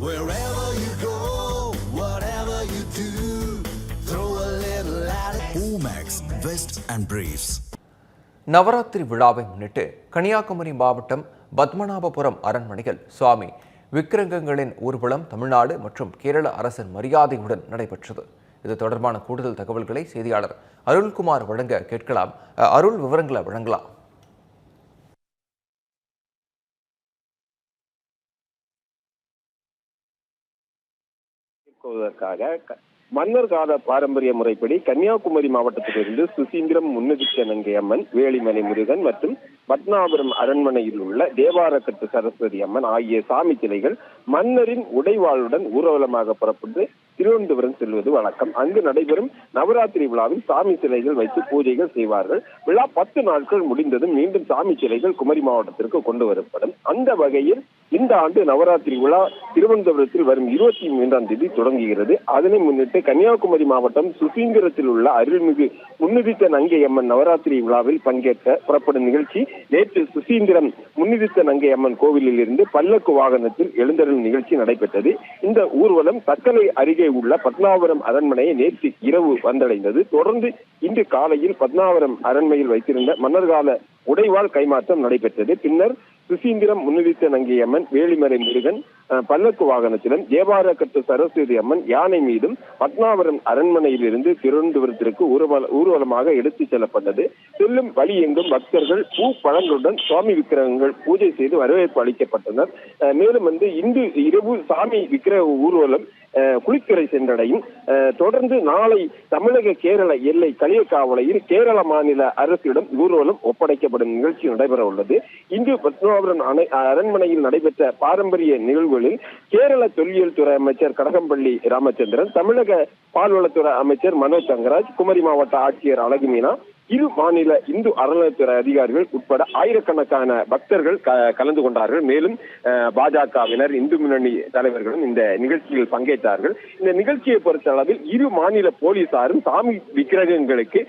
Wherever you go, whatever you do, throw a little at it. Omax, Vest and Briefs. Navaratri விழாவை முன்னிட்டு கன்னியாகுமரி மாவட்டம் பத்மநாபபுரம் அரண்மனையில் சுவாமி விக்கிரகங்களின் ஊர்வலம் தமிழ்நாடு மற்றும் கேரள அரசின் மரியாதையுடன் நடைபெற்றது இது தொடர்பான கூடுதல் தகவல்களை செய்தியாளர் அருள்குமார் வழங்க கேட்கலாம் அருள் விவரங்களை வழங்கலாம் மேற்கொள்வதற்காக மன்னர் கால பாரம்பரிய முறைப்படி கன்னியாகுமரி மாவட்டத்திலிருந்து சுசீந்திரம் முன்னுதித்த நங்கை அம்மன் வேளிமலை முருகன் மற்றும் பத்மநாபுரம் அரண்மனையில் உள்ள தேவாரக்கட்டு சரஸ்வதி அம்மன் ஆகிய சாமி சிலைகள் மன்னரின் உடைவாளுடன் ஊர்வலமாக புறப்பட்டு திருவனந்தபுரம் செல்வது வழக்கம். அங்கு நடைபெறும் நவராத்திரி விழாவில் சாமி சிலைகள் வைத்து பூஜைகள் செய்வார்கள். விழா பத்து நாட்கள் முடிந்ததும் மீண்டும் சாமி சிலைகள் குமரி மாவட்டத்திற்கு கொண்டு வரப்படும். அந்த வகையில் இந்த ஆண்டு நவராத்திரி விழா திருவனந்தபுரத்தில் வரும் இருபத்தி மூன்றாம் தேதி தொடங்குகிறது. அதனை முன்னிட்டு கன்னியாகுமரி மாவட்டம் சுசீந்திரத்தில் உள்ள அருள்மிகு முன்னிதித்த நங்கை அம்மன் நவராத்திரி விழாவில் பங்கேற்க புறப்படும் நிகழ்ச்சி. நேற்று சுசீந்திரம் முன்னிதித்த நங்கை அம்மன் கோவிலில் இருந்து பல்லக்கு வாகனத்தில் எழுந்தருள் நிகழ்ச்சி நடைபெற்றது. இந்த ஊர்வலம் தக்கலை அருகே உள்ள பத்மாவரம் அரண்மனையை நேற்று இரவு வந்தடைந்தது. தொடர்ந்து இன்று காலையில் பத்மாவரம் அரண்மையில் வைத்திருந்த மன்னர்கால உடைவாள் கைமாற்றம் நடைபெற்றது. பின்னர் சுசீந்திரம் முன்னிதித்த நங்கியம்மன் வேலிமலை முருகன் பல்லக்கு வாகனத்திலும் தேவாரக்கட்டு சரஸ்வதி அம்மன் யானை மீதும் பத்மாவரம் அரண்மனையிலிருந்து திருவனந்தபுரத்திற்கு ஊர்வல ஊர்வலமாக எடுத்துச் செல்லப்பட்டது. செல்லும் வழி எங்கும் பக்தர்கள் பூ பழங்களுடன் சுவாமி விக்கிரகங்கள் பூஜை செய்து வரவேற்பு அளிக்கப்பட்டனர். அஹ், மேலும் வந்து இன்று இரவு சாமி விக்கிரக ஊர்வலம் குளித்துறை சென்றடையும். தொடர்ந்து நாளை தமிழக கேரள எல்லை களியக்காவலையில் கேரள மாநில அரசிடம் ஊர்வலம் ஒப்படைக்கப்படும் நிகழ்ச்சி நடைபெற உள்ளது. இன்று பத்மநாபுரம் அணை அரண்மனையில் நடைபெற்ற பாரம்பரிய நிகழ்வுகளில் கேரள தொல்லியல் துறை அமைச்சர் கடகம்பள்ளி ராமச்சந்திரன் தமிழக பால்வளத்துறை அமைச்சர் மனோஜ் தங்கராஜ் குமரி மாவட்ட ஆட்சியர் அழகுமீனா இரு மாநில இந்து அறநிலையத்துறை அதிகாரிகள் உட்பட ஆயிரக்கணக்கான பக்தர்கள் க- கலந்து கொண்டார்கள். மேலும் பாஜகவினர் இந்து முன்னணி தலைவர்களும் இந்த நிகழ்ச்சியில் பங்கேற்றார்கள். இந்த நிகழ்ச்சியை பொறுத்த அளவில் இரு மாநில போலீசாரும் சாமி விக்கிரகங்களுக்கு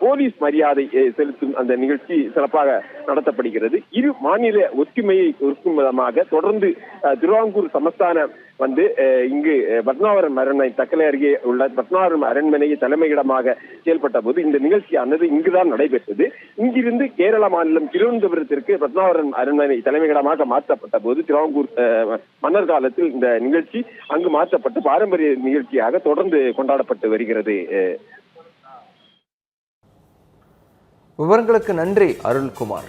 போலீஸ் மரியாதை செலுத்தும் அந்த நிகழ்ச்சி சிறப்பாக நடத்தப்படுகிறது. இரு மாநில ஒற்றுமையை குறிக்கும் விதமாக தொடர்ந்து திருவாங்கூர் சமஸ்தான வந்து இங்கு பத்மாவரம் அரண்மனை தக்கலை அருகே உள்ள பத்மாவரம் அரண்மனையை தலைமையிடமாக செயல்பட்ட போது இந்த நிகழ்ச்சியானது இங்குதான் நடைபெற்றது. இங்கிருந்து கேரள மாநிலம் திருவனந்தபுரத்திற்கு பத்மாவரம் அரண்மனை தலைமையிடமாக மாற்றப்பட்ட போது திருவாங்கூர் மன்னர் காலத்தில் இந்த நிகழ்ச்சி அங்கு மாற்றப்பட்டு பாரம்பரிய நிகழ்ச்சியாக தொடர்ந்து கொண்டாடப்பட்டு வருகிறது. விவரங்களுக்கு நன்றி Arulkumar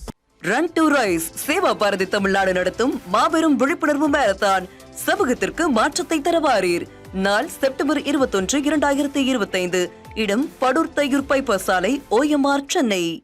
run to rise Seva Bharathi Tamil Nadu நடத்தும் மாபெரும் விழிப்புணர்வு மேரத்தான் சமூகத்திற்கு மாற்றத்தை தரவாரீர். நாள் செப்டம்பர் இருபத்தொன்று இரண்டாயிரத்தி இருபத்தைந்து. இடம் படூர் தையூர் பைபாஸ் சாலை ஓஎம்ஆர் சென்னை.